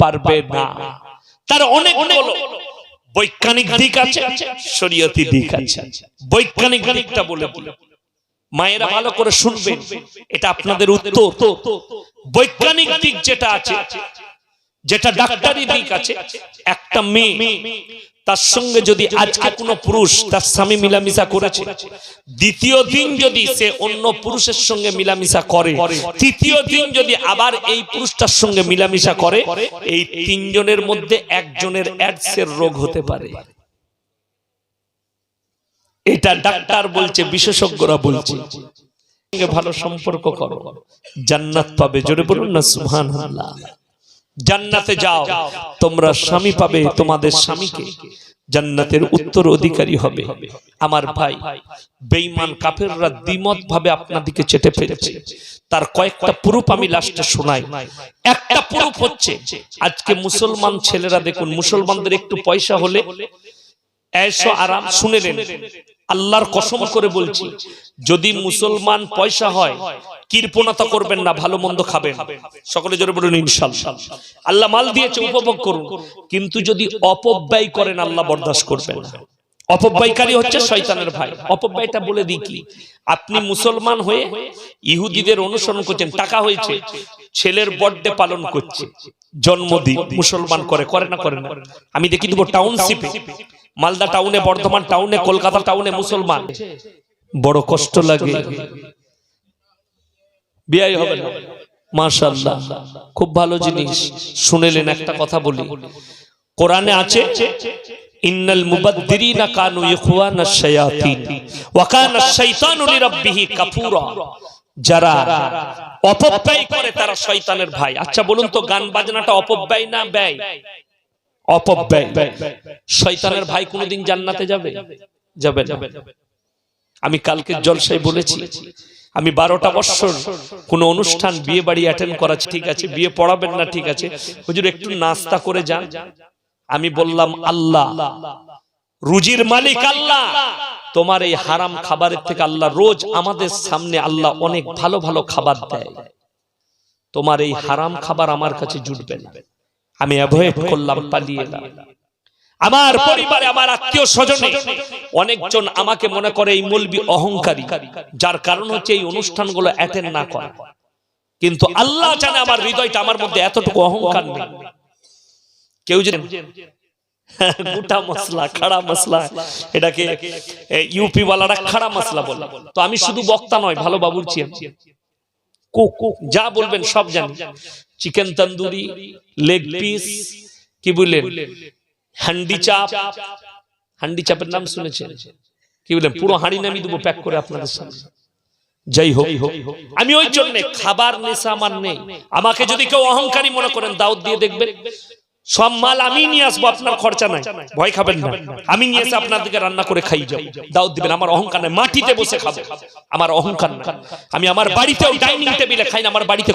পারবে না। তার অনেক বৈজ্ঞানিক দিক আছে শরীয়তি দিক আছে। বৈজ্ঞানিক দিকটা বলে বলে। মায়েরা ভালো করে শুনবেন এটা আপনাদের উত্তর। বৈজ্ঞানিক দিক যেটা আছে যেটা ডাক্তারি দিক আছে একটা মেয়ে তার সঙ্গে যদি আজকে কোনো পুরুষ তার স্বামী মিলামিশা করেছে দ্বিতীয় দিন যদি সে অন্য পুরুষের সঙ্গে মিলামিশা করে তৃতীয় দিন যদি আবার এই পুরুষটার সঙ্গে মিলামিশা করে এই তিনজনের মধ্যে একজনের অ্যাডসের রোগ হতে পারে। এটা ডাক্তার বলছে বিশেষজ্ঞরা বলছে। সঙ্গে ভালো সম্পর্ক করো। জান্নাত পাবে জোরে বলুন না সুবহানাল্লাহ। জান্নাতে যাও। তোমরা স্বামী পাবে তোমাদের স্বামীকে। জান্নাতের উত্তর অধিকারী হবে। আমার ভাই, বেঈমান কাফেররা দ্বিমত ভাবে আপনাদিকে চেটে ফেলেছে। তার কয়েকটা প্রুফ আমি লাস্টে শোনাই। একটা প্রুফ হচ্ছে, আজকে মুসলমান ছেলেরা দেখুন, মুসলমানদের একটু পয়সা হলে এসো আরাম শুনেলেন আল্লাহর কসম করে বলছি যদি মুসলমান পয়সা হয় কৃপণতা করবেন না ভালো মন্দ খাবেন। সকলে জোরে বলুন ইনশাআল্লাহ আল্লাহ মাল দিয়েছে উপভোগ করুন। কিন্তু যদি অপব্যয় করেন আল্লাহ বরদাস্ত করবেন না। অপব্যয়কারী হচ্ছে শয়তানের ভাই। অপব্যয়টা বলে দিই। কি আপনি মুসলমান হয়ে ইহুদিদের অনুসরণ করছেন টাকা হয়েছে ছেলের বার্থডে পালন করছে। জন্মদিন মুসলমান করে করে না করে না। আমি দেখি দেবো টাউনশিপে মালদা টাউনে বর্ধমান টাউনে কলকাতা টাউনে মুসলমান। বড় কষ্ট লাগে। বিয়াই হবে না। মাশাআল্লাহ। খুব ভালো জিনিস। শুনেলেন একটা কথা বলি। কোরআনে আছে ইন্নাল মুবাদ্দিরিনা কানু ইখওয়ানাশ শায়াতিন। ওয়া কানা আশ-শাইতানু লিরাব্বিহি কাফুরা। যারা অপব্যয় করে তারা শয়তানের ভাই। আচ্ছা বলুন তো, গান বাজনাটা অপব্যয় না ব্যয়? অপব্যয়। শয়তানের ভাই কোনোদিন জান্নাতে যাবে? যাবে আমি কালকে জলসায় বলেছি, আমি বারোটা বছর কোন অনুষ্ঠান বিয়ে বাড়ি অ্যাটেন্ড করা ঠিক আছে? বিয়ে পড়াবেন না, ঠিক আছে? হুজুর, একটু নাস্তা করে যান। আমি বললাম, আল্লাহ রুজির মালিক আল্লাহ। তোমার এই হারাম খাবারের থেকে আল্লাহ রোজ আমাদের সামনে আল্লাহ অনেক ভালো ভালো খাবার দেয়। তোমার এই হারাম খাবার আমার কাছে জুটবে না। আমি অ্যাভয়েড করলাম, পালিয়ে আমার পরিবারে, আমার আত্মীয় স্বজনে অনেকজন আমাকে মনে করে এই মলবি অহংকারী, যার কারণ হচ্ছে এই অনুষ্ঠানগুলো অ্যাটেন্ড না করা। কিন্তু আল্লাহ জানে আমার হৃদয়টা আমার মধ্যে এতটুকু অহংকার নেই। কেউ যদি গোটা মশলা, খাড়া মশলা, এটাকে ইউপি ওয়ালারা খাড়া মশলা বলে। তো আমি শুধু বক্তা নয়, ভালো বাবুরচি আমি। যা বলবেন সব জানি। চিকেন তন্দুরি লেগ পিস কি বললেন? হান্ডি চাপ। হান্ডি চাপের নাম শুনেছেন? কি বললেন? পুরো হাঁড়ি নামি দেবো প্যাক করে আপনাদের সামনে। যাই হোক, আমি ওই জন্য খাবার নেশা আমার নেই। আমাকে যদি কেউ অহংকারী মনে করেন দাউদ দিয়ে দেখবেন। সব মাল আমি নিয়ে আসব আপনার খরচা নাই। ভয় খাবেন না। আমি নিয়ে এসে দিকে রান্না করে খাই যাব দাউদ দিবেন আমার অহংকার নাই। মাটিতে বসে খাব। আমার অহংকার না আমি আমার বাড়িতে ডাইনিং টেবিলে খাই না আমার বাড়িতে